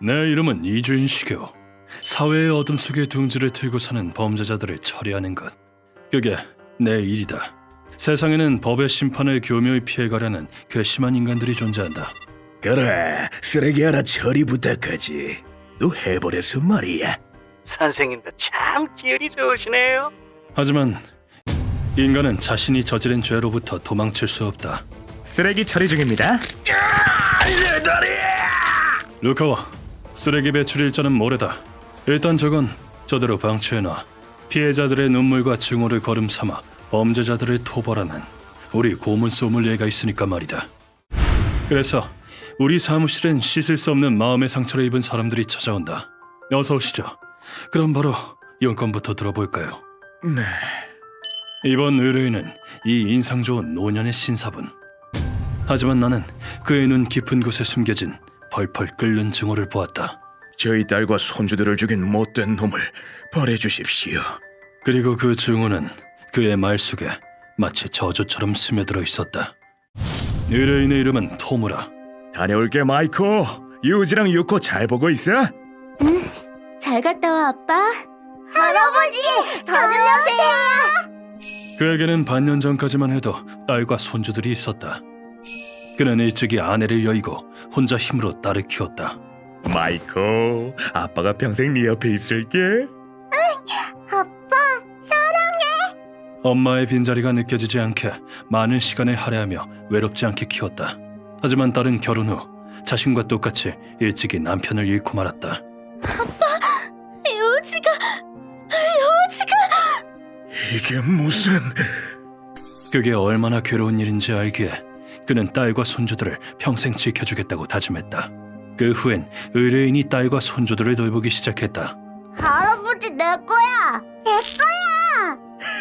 내 이름은 이주인식이오. 사회의 어둠 속에 둥지를 틀고 사는 범죄자들을 처리하는 것. 그게 내 일이다. 세상에는 법의 심판을 교묘히 피해가려는 괘씸한 인간들이 존재한다. 그래 쓰레기 하나 처리 부탁하지 너 해버려서 말이야 선생님도 참 기운이 좋으시네요. 하지만 인간은 자신이 저지른 죄로부터 도망칠 수 없다. 쓰레기 처리 중입니다 내 다리 루카와 쓰레기 배출 일자는 모레다. 일단 저건 저대로 방치해놔. 피해자들의 눈물과 증오를 거름 삼아 범죄자들을 토벌하는 우리 고문 소믈리에가 있으니까 말이다. 그래서 우리 사무실엔 씻을 수 없는 마음의 상처를 입은 사람들이 찾아온다. 어서 오시죠. 그럼 바로 용건부터 들어볼까요? 네 이번 의뢰인은 이 인상 좋은 노년의 신사분. 하지만 나는 그의 눈 깊은 곳에 숨겨진 펄펄 끓는 증오를 보았다. 저희 딸과 손주들을 죽인 못된 놈을 벌해 주십시오 그리고 그 증오는 그의 말 속에 마치 저주처럼 스며들어 있었다. 의뢰인의 이름은 토무라. 다녀올게 마이코 유지랑 유코 잘 보고 있어? 잘 갔다 와, 아빠. 할아버지, 다녀오세요. 그에게는 반년 전까지만 해도 딸과 손주들이 있었다. 그는 일찍이 아내를 여의고 혼자 힘으로 딸을 키웠다. 마이코 아빠가 평생 네 옆에 있을게 아빠, 엄마의 빈자리가 느껴지지 않게 많은 시간을 할애하며 외롭지 않게 키웠다. 하지만 딸은 결혼 후 자신과 똑같이 일찍이 남편을 잃고 말았다. 요지가, 요지가. 이게 무슨 그게 얼마나 괴로운 일인지 알기에 그는 딸과 손주들을 평생 지켜주겠다고 다짐했다. 그 후엔 의뢰인이 딸과 손주들을 돌보기 시작했다. 할아버지 내 거야. 내 거야.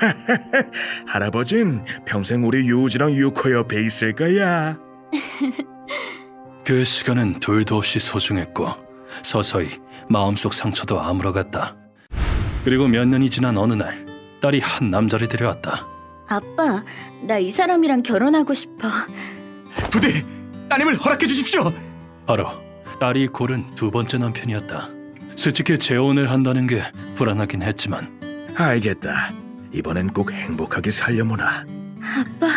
할아버진 평생 우리 유지랑 유코 옆에 있을 거야 그 시간은 둘도 없이 소중했고 서서히 마음속 상처도 아물어갔다. 그리고 몇 년이 지난 어느 날 딸이 한 남자를 데려왔다. 아빠, 나 이 사람이랑 결혼하고 싶어. 부디 따님을 허락해 주십시오 바로 딸이 고른 두 번째 남편이었다. 솔직히 재혼을 한다는 게 불안하긴 했지만 알겠다 이번엔 꼭 행복하게 살려무나 아빠,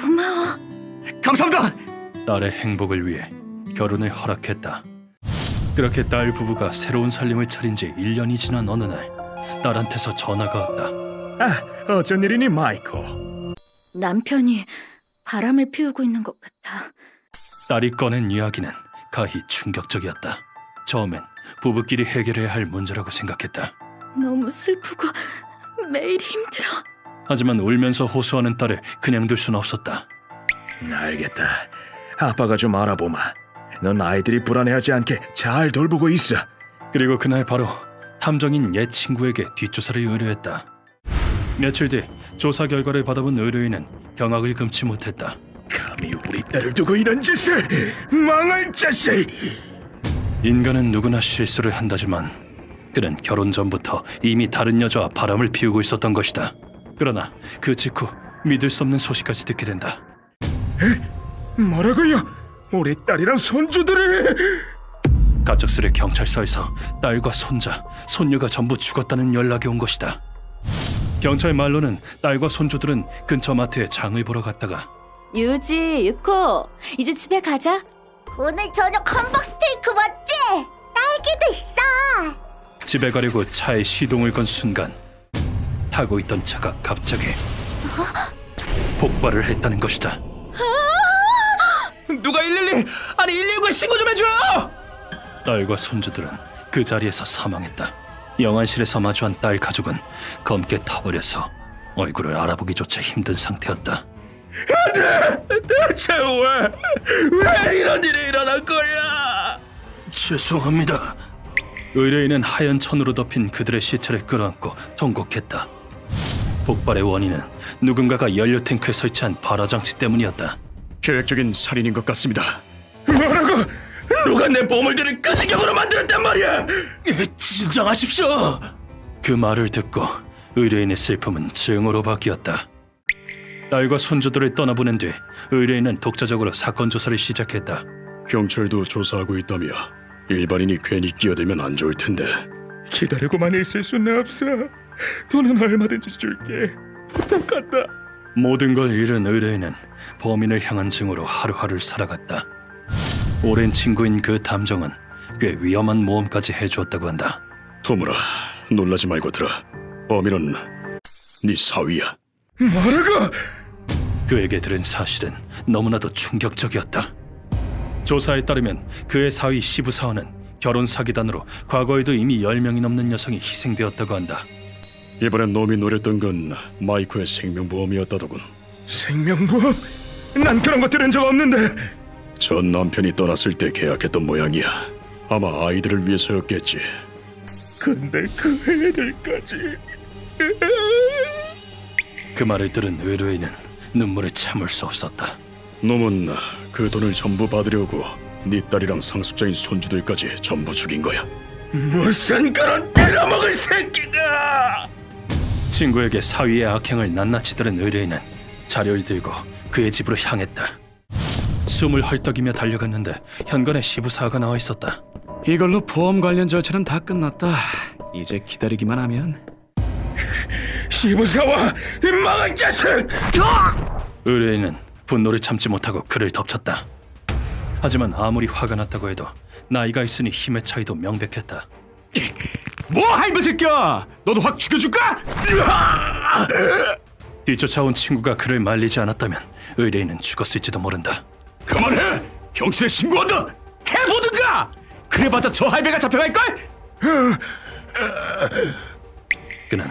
고마워. 감사합니다 딸의 행복을 위해 결혼을 허락했다. 그렇게 딸 부부가 새로운 살림을 차린 지 1년이 지난 어느 날 딸한테서 전화가 왔다. 아 어쩐 일이니 마이코 남편이 바람을 피우고 있는 것 같아. 딸이 꺼낸 이야기는 가히 충격적이었다. 처음엔 부부끼리 해결해야 할 문제라고 생각했다. 너무 슬프고 매일 힘들어. 하지만 울면서 호소하는 딸을 그냥 둘 수는 없었다. 알겠다 아빠가 좀 알아보마 넌 아이들이 불안해하지 않게 잘 돌보고 있어 그리고 그날 바로 탐정인 옛 친구에게 뒷조사를 의뢰했다. 며칠 뒤 조사 결과를 받아본 의뢰인은 경악을 금치 못했다. 감히 우리 딸을 두고 이런 짓을 망할 자식 인간은 누구나 실수를 한다지만 그는 결혼 전부터 이미 다른 여자와 바람을 피우고 있었던 것이다. 그러나 그 직후 믿을 수 없는 소식까지 듣게 된다. 뭐라고요? 우리 딸이랑 손주들을 갑작스레 경찰서에서 딸과 손자, 손녀가 전부 죽었다는 연락이 온 것이다. 경찰 말로는 딸과 손주들은 근처 마트에 장을 보러 갔다가 유지, 유코, 이제 집에 가자. 오늘 저녁 함박 스테이크 맞지? 딸기도 있어. 집에 가려고 차에 시동을 건 순간 타고 있던 차가 갑자기 폭발을 했다는 것이다. 누가 112 아니 119에 신고 좀 해줘요 딸과 손주들은 그 자리에서 사망했다. 영안실에서 마주한 딸 가족은 검게 타버려서 얼굴을 알아보기조차 힘든 상태였다. 대체 왜, 왜 이런 일이 일어난 거야 죄송합니다. 의뢰인은 하얀 천으로 덮인 그들의 시체를 끌어안고 통곡했다. 폭발의 원인은 누군가가 연료 탱크에 설치한 발화 장치 때문이었다. 계획적인 살인인 것 같습니다 누가 내 보물들을 끄지경으로 만들었단 말이야 진정하십시오. 그 말을 듣고 의뢰인의 슬픔은 증오로 바뀌었다. 딸과 손주들을 떠나보낸 뒤 의뢰인은 독자적으로 사건 조사를 시작했다. 경찰도 조사하고 있다며 일반인이 괜히 끼어들면 안 좋을 텐데. 기다리고만 있을 수는 없어. 돈은 얼마든지 줄게. 부탁한다. 모든 걸 잃은 의뢰인은 범인을 향한 증오로 하루하루를 살아갔다. 오랜 친구인 그 탐정은 꽤 위험한 모험까지 해주었다고 한다. 토무라, 놀라지 말고 들어. 범인은 네 사위야. 뭐라고? 그에게 들은 사실은 너무나도 충격적이었다. 조사에 따르면 그의 사위 시부 사원은 결혼 사기단으로 과거에도 이미 10명이 넘는 여성이 희생되었다고 한다. 이번엔 놈이 노렸던 건 마이코의 생명보험이었다더군. 생명보험? 난 그런 거 들은 적 없는데. 전 남편이 떠났을 때 계약했던 모양이야. 아마 아이들을 위해서였겠지. 근데 그 애들까지. 그 말을 들은 의뢰인은 눈물을 참을 수 없었다. 놈은 그 돈을 전부 받으려고 네 딸이랑 상속자인 손주들까지 전부 죽인 거야. 무슨 그런 빌어먹을 새끼가! 친구에게 사위의 악행을 낱낱이 들은 의뢰인은 자료를 들고 그의 집으로 향했다. 숨을 헐떡이며 달려갔는데 현관에 시부사가 나와 있었다. 이걸로 보험 관련 절차는 다 끝났다. 이제 기다리기만 하면 시부사와 이 망할 자식! 의뢰인은 분노를 참지 못하고 그를 덮쳤다. 하지만 아무리 화가 났다고 해도 나이가 있으니 힘의 차이도 명백했다. 뭐 할배 새끼야! 너도 확 죽여줄까? 뒤쫓아온 친구가 그를 말리지 않았다면 의뢰인은 죽었을지도 모른다. 그만해! 경찰에 신고한다! 해보든가! 그래봤자 저 할배가 잡혀갈걸? 그는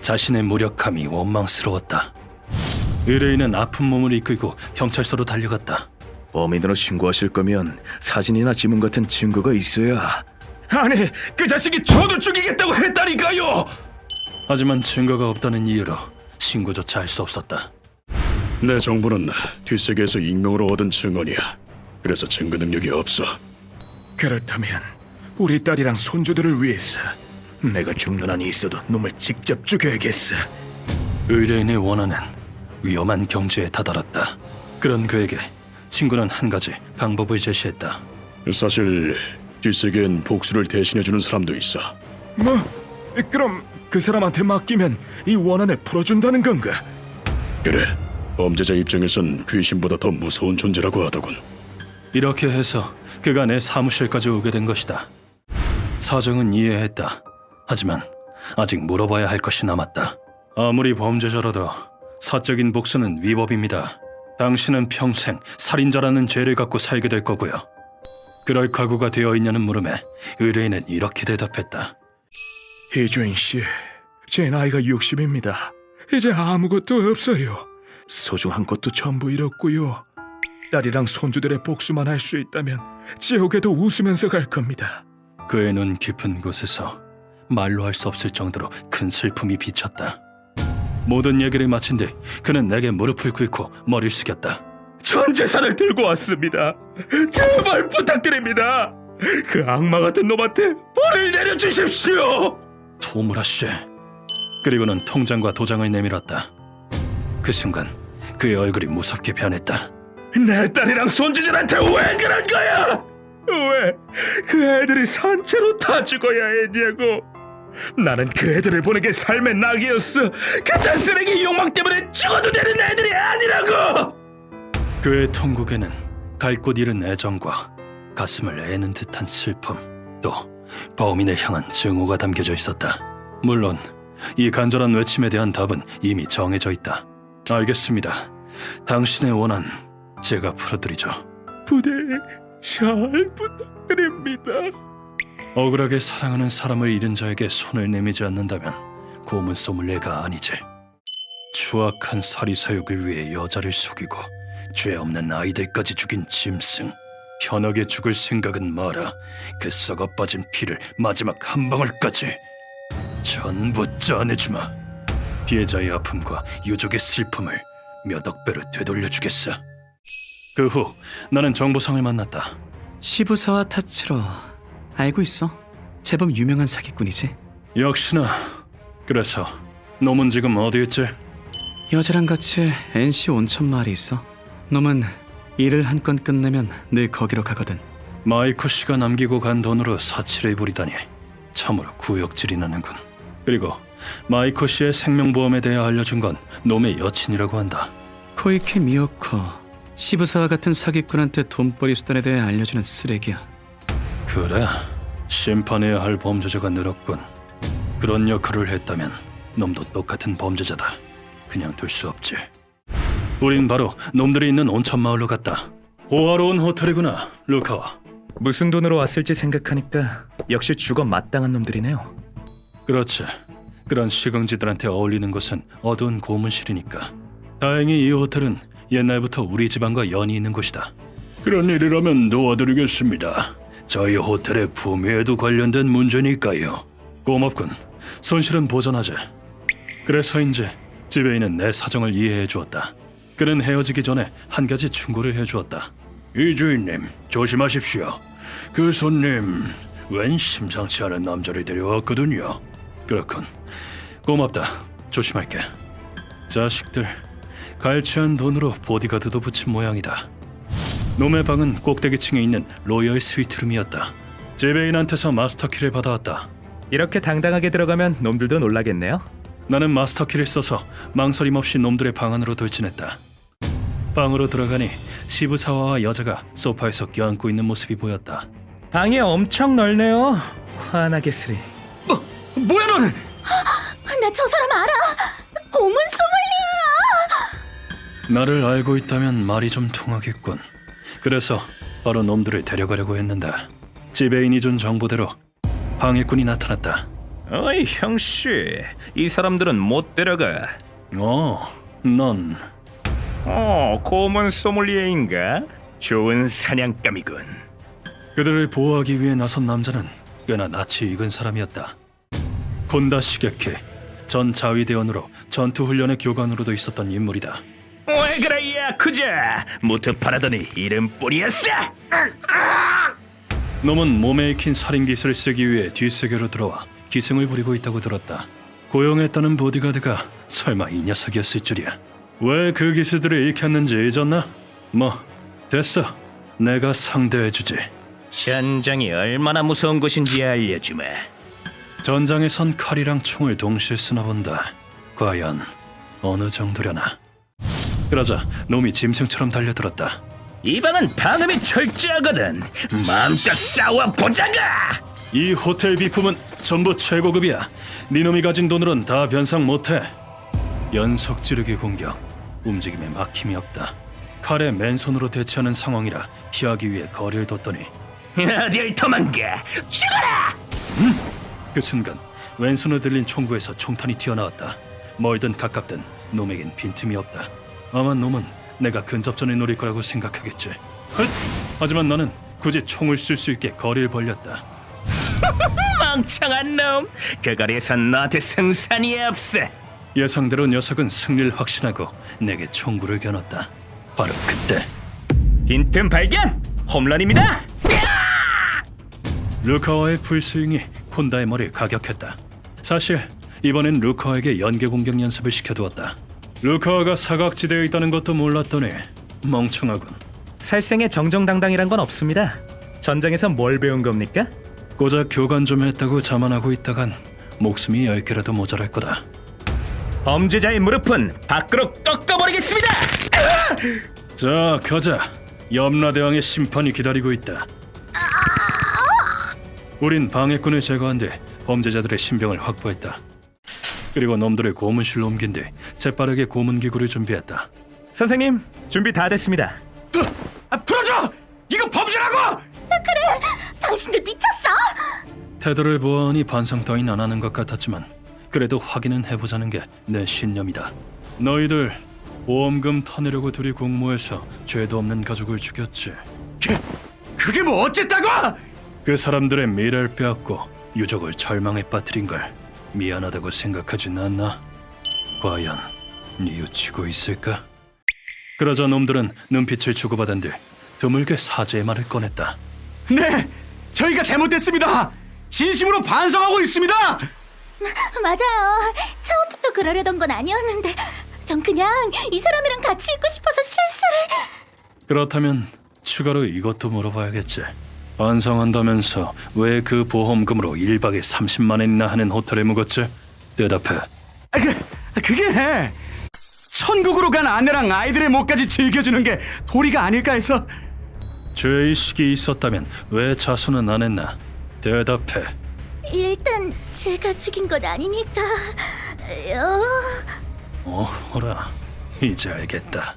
자신의 무력함이 원망스러웠다. 의뢰인은 아픈 몸을 이끌고 경찰서로 달려갔다. 범인으로 신고하실 거면 사진이나 지문 같은 증거가 있어야. 아니, 그 자식이 저도 죽이겠다고 했다니까요. 하지만 증거가 없다는 이유로 신고조차 할 수 없었다. 내 정보는 뒷세계에서 익명으로 얻은 증언이야. 그래서 증거 능력이 없어. 그렇다면 우리 딸이랑 손주들을 위해서 내가 죽는 한이 있어도 놈을 직접 죽여야겠어. 의뢰인의 원한은 위험한 경지에 다다랐다. 그런 그에게 친구는 한 가지 방법을 제시했다. 사실 뒷세계엔 복수를 대신해주는 사람도 있어. 뭐? 그럼 그 사람한테 맡기면 이 원한을 풀어준다는 건가? 그래, 범죄자 입장에선 귀신보다 더 무서운 존재라고 하더군. 이렇게 해서 그가 내 사무실까지 오게 된 것이다. 사정은 이해했다. 하지만 아직 물어봐야 할 것이 남았다. 아무리 범죄자라도 사적인 복수는 위법입니다. 당신은 평생 살인자라는 죄를 갖고 살게 될 거고요. 그럴 각오가 되어 있냐는 물음에 의뢰인은 이렇게 대답했다. 이주인 씨, 제 나이가 60입니다. 이제 아무것도 없어요. 소중한 것도 전부 잃었고요. 딸이랑 손주들의 복수만 할 수 있다면 지옥에도 웃으면서 갈 겁니다. 그의 눈 깊은 곳에서 말로 할 수 없을 정도로 큰 슬픔이 비쳤다. 모든 얘기를 마친 뒤 그는 내게 무릎을 꿇고 머리를 숙였다. 전 재산을 들고 왔습니다. 제발 부탁드립니다. 그 악마 같은 놈한테 벌을 내려주십시오. 토무라 씨. 그리고는 통장과 도장을 내밀었다. 그 순간 그의 얼굴이 무섭게 변했다. 내 딸이랑 손주들한테 왜 그런 거야? 왜 그 애들이 산채로 다 죽어야 했냐고? 나는 그 애들을 보는 게 삶의 낙이었어. 그딴 쓰레기 욕망 때문에 죽어도 되는 애들이 아니라고. 그의 통곡에는 갈 곳 잃은 애정과 가슴을 애는 듯한 슬픔, 또 범인을 향한 증오가 담겨져 있었다. 물론 이 간절한 외침에 대한 답은 이미 정해져 있다. 알겠습니다. 당신의 원한 제가 풀어드리죠. 부대 잘 부탁드립니다. 억울하게 사랑하는 사람을 잃은 자에게 손을 내미지 않는다면 고문 소믈레가 아니지. 추악한 사리사욕을 위해 여자를 속이고 죄 없는 아이들까지 죽인 짐승. 편하게 죽을 생각은 마라. 그 썩어 빠진 피를 마지막 한 방울까지 전부 짜내주마. 피해자의 아픔과 유족의 슬픔을 몇 억 배로 되돌려주겠어. 그 후 나는 정보상을 만났다. 시부사와 타츠로 알고 있어. 제법 유명한 사기꾼이지. 역시나 그래서 놈은 지금 어디 있지? 여자랑 같이 NC 온천 마을이 있어. 놈은 일을 한 건 끝내면 늘 거기로 가거든. 마이코 씨가 남기고 간 돈으로 사치를 부리다니 참으로 구역질이 나는군. 그리고 마이코 씨의 생명보험에 대해 알려준 건 놈의 여친이라고 한다. 코이케 미요코 시부사와 같은 사기꾼한테 돈벌이 수단에 대해 알려주는 쓰레기야. 그래, 심판해야 할 범죄자가 늘었군. 그런 역할을 했다면 놈도 똑같은 범죄자다. 그냥 둘 수 없지. 우린 바로 놈들이 있는 온천 마을로 갔다. 호화로운 호텔이구나, 루카와. 무슨 돈으로 왔을지 생각하니까 역시 죽어 마땅한 놈들이네요. 그렇지. 그런 시궁지들한테 어울리는 곳은 어두운 고문실이니까. 다행히 이 호텔은 옛날부터 우리 집안과 연이 있는 곳이다. 그런 일이라면 도와드리겠습니다. 저희 호텔의 품위에도 관련된 문제니까요. 고맙군. 손실은 보전하지. 그래서인지 집에 있는 내 사정을 이해해 주었다. 그는 헤어지기 전에 한 가지 충고를 해 주었다. 이 주인님 조심하십시오. 그 손님 웬 심상치 않은 남자를 데려왔거든요. 그렇군. 고맙다. 조심할게. 자식들 갈취한 돈으로 보디가드도 붙인 모양이다. 놈의 방은 꼭대기층에 있는 로열 스위트룸이었다. 제베인한테서 마스터키를 받아왔다. 이렇게 당당하게 들어가면 놈들도 놀라겠네요. 나는 마스터키를 써서 망설임 없이 놈들의 방 안으로 돌진했다. 방으로 들어가니 시부사와와 여자가 소파에서 껴안고 있는 모습이 보였다. 방이 엄청 넓네요. 환하게 쓰리. 나 저 사람 알아. 고문 소믈리에야. 나를 알고 있다면 말이 좀 통하겠군. 그래서 바로 놈들을 데려가려고 했는데 지배인이 준 정보대로 방해꾼이 나타났다. 어이 형씨, 이 사람들은 못 데려가. 어, 넌 어, 고문 소믈리에인가? 좋은 사냥감이군. 그들을 보호하기 위해 나선 남자는 꽤나 낯이 익은 사람이었다. 곤다 시게키 전 자위대원으로 전투 훈련의 교관으로도 있었던 인물이다. 왜 그래 야쿠자? 무트파라더니 이름뿐이었어. 놈은 몸에 익힌 살인 기술을 쓰기 위해 뒷세계로 들어와 기승을 부리고 있다고 들었다. 고용했다는 보디가드가 설마 이 녀석이었을 줄이야. 왜 그 기술들을 익혔는지 잊었나? 뭐 됐어. 내가 상대해주지. 현장이 얼마나 무서운 곳인지 알려주마. 전장에 선 칼이랑 총을 동시에 쓰나 본다. 과연 어느 정도려나? 그러자 놈이 짐승처럼 달려들었다. 이 방은 방음이 철저하거든. 마음껏 싸워 보자가. 이 호텔 비품은 전부 최고급이야. 네 놈이 가진 돈으론 다 변상 못해. 연속 찌르기 공격, 움직임에 막힘이 없다. 칼에 맨손으로 대치하는 상황이라 피하기 위해 거리를 뒀더니 어딜 도망가? 죽어라! 그 순간 왼손을 들린 총구에서 총탄이 튀어나왔다. 멀든 가깝든 놈에겐 빈틈이 없다. 아마 놈은 내가 근접전을 노릴 거라고 생각하겠지. 헛! 하지만 나는 굳이 총을 쓸 수 있게 거리를 벌렸다. 멍청한 놈. 그 거리에선 너한테 승산이 없어. 예상대로 녀석은 승리를 확신하고 내게 총구를 겨눴다. 바로 그때 빈틈 발견. 홈런입니다. 루카와의 풀스윙이 콘다의 머리를 가격했다. 사실 이번엔 루카와에게 연계 공격 연습을 시켜두었다. 루카와가 사각지대에 있다는 것도 몰랐더니 멍청하군. 살생에 정정당당이란 건 없습니다. 전장에서 뭘 배운 겁니까? 고작 교관 좀 했다고 자만하고 있다간 목숨이 열 개라도 모자랄 거다. 범죄자의 무릎은 밖으로 꺾어버리겠습니다. 자, 가자. 염라대왕의 심판이 기다리고 있다. 우린 방해꾼을 제거한 뒤 범죄자들의 신병을 확보했다. 그리고 놈들을 고문실로 옮긴 뒤 재빠르게 고문기구를 준비했다. 선생님, 준비 다 됐습니다. 아, 풀어줘! 이거 범죄라고! 당신들 미쳤어? 태도를 보아하니 반성 따윈 안 하는 것 같았지만 그래도 확인은 해보자는 게 내 신념이다. 너희들 보험금 타내려고 둘이 공모해서 죄도 없는 가족을 죽였지. 그게 뭐 어쨌다고? 그 사람들의 미래를 빼앗고 유족을 절망에 빠뜨린 걸 미안하다고 생각하진 않나? 과연 뉘우치고 있을까? 그러자 놈들은 눈빛을 주고받은 뒤 드물게 사죄의 말을 꺼냈다. 네, 저희가 잘못됐습니다. 진심으로 반성하고 있습니다. 맞아요. 처음부터 그러려던 건 아니었는데 전 그냥 이 사람이랑 같이 있고 싶어서 실수를. 그렇다면 추가로 이것도 물어봐야겠지. 반성한다면서 왜 그 보험금으로 1박에 30만 원이나 하는 호텔에 묵었지? 대답해. 아, 그, 그게 천국으로 간 아내랑 아이들의 목까지 즐겨주는 게 도리가 아닐까 해서 죄의식이 있었다면 왜 자수는 안 했나? 대답해. 일단 제가 죽인 건 아니니까. 어... 어허라, 이제 알겠다.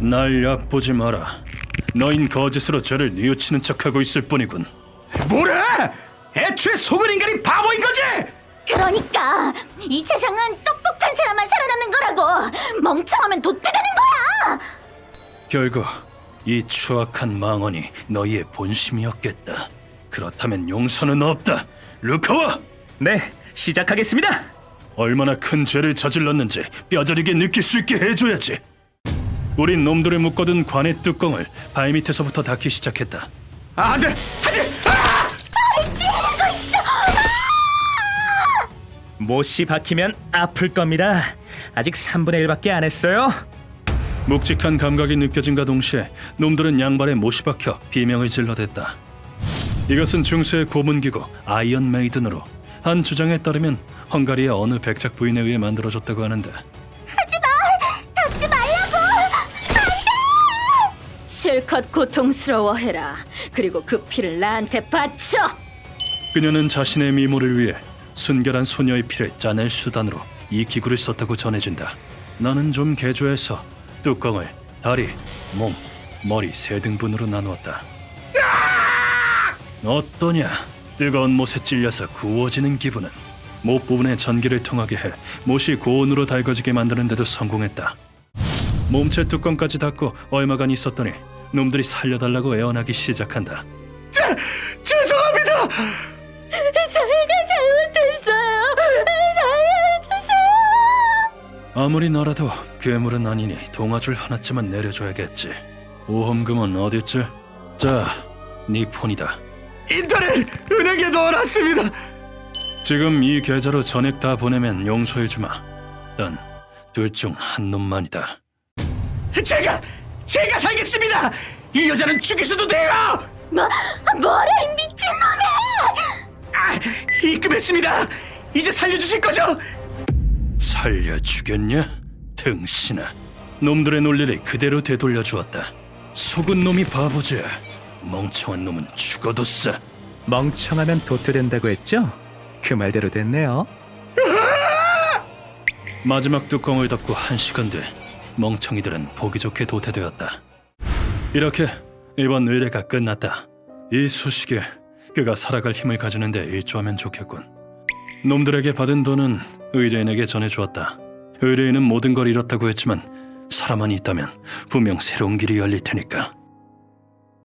날 얕보지 마라. 너인 거짓으로 죄를 뉘우치는 척하고 있을 뿐이군. 뭐래? 애초에 속은 인간이 바보인 거지? 그러니까 이 세상은 똑똑한 사람만 살아남는 거라고. 멍청하면 도태되는 거야. 결국 이 추악한 망언이 너희의 본심이었겠다. 그렇다면 용서는 없다. 루카와 네, 시작하겠습니다. 얼마나 큰 죄를 저질렀는지 뼈저리게 느낄 수 있게 해줘야지. 우린 놈들을 묶어둔 관의 뚜껑을 발밑에서부터 닫기 시작했다. 아, 안 돼! 하지! 아! 못이 박히면 아플 겁니다. 아직 3분의 1밖에 안 했어요. 묵직한 감각이 느껴진과 동시에 놈들은 양발에 못이 박혀 비명을 질러댔다. 이것은 중세의 고문기구 아이언 메이든으로 한 주장에 따르면 헝가리의 어느 백작 부인에 의해 만들어졌다고 하는데 실컷 고통스러워해라. 그리고 그 피를 나한테 바쳐. 그녀는 자신의 미모를 위해 순결한 소녀의 피를 짜낼 수단으로 이 기구를 썼다고 전해진다. 나는 좀 개조해서 뚜껑을 다리, 몸, 머리 세 등분으로 나누었다. 어떠냐? 뜨거운 못에 찔려서 구워지는 기분은 못 부분에 전기를 통하게 해 못이 고온으로 달궈지게 만드는데도 성공했다. 몸체 뚜껑까지 닫고 얼마간 있었더니 놈들이 살려달라고 애원하기 시작한다. 죄송합니다! 저희가 잘못했어요. 살려주세요. 아무리 너라도 괴물은 아니니 동아줄 하나쯤은 내려줘야겠지. 보험금은 어딨지? 자, 네 폰이다. 인터넷 은행에 넣어놨습니다. 지금 이 계좌로 전액 다 보내면 용서해주마. 단, 둘중 한 놈만이다. 제가 제가 살겠습니다. 이 여자는 죽일 수도 돼요. 뭐 뭐래 이 미친놈이! 아, 입금했습니다. 이제 살려주실 거죠? 살려주겠냐? 등신아. 놈들의 논리를 그대로 되돌려 주었다. 속은 놈이 바보지. 멍청한 놈은 죽어도 싸. 멍청하면 도태된다고 했죠? 그 말대로 됐네요. 마지막 뚜껑을 덮고 한 시간 뒤 멍청이들은 보기 좋게 도태되었다. 이렇게 이번 의뢰가 끝났다. 이 소식에 그가 살아갈 힘을 가지는데 일조하면 좋겠군. 놈들에게 받은 돈은 의뢰인에게 전해주었다. 의뢰인은 모든 걸 잃었다고 했지만 사람만이 있다면 분명 새로운 길이 열릴 테니까.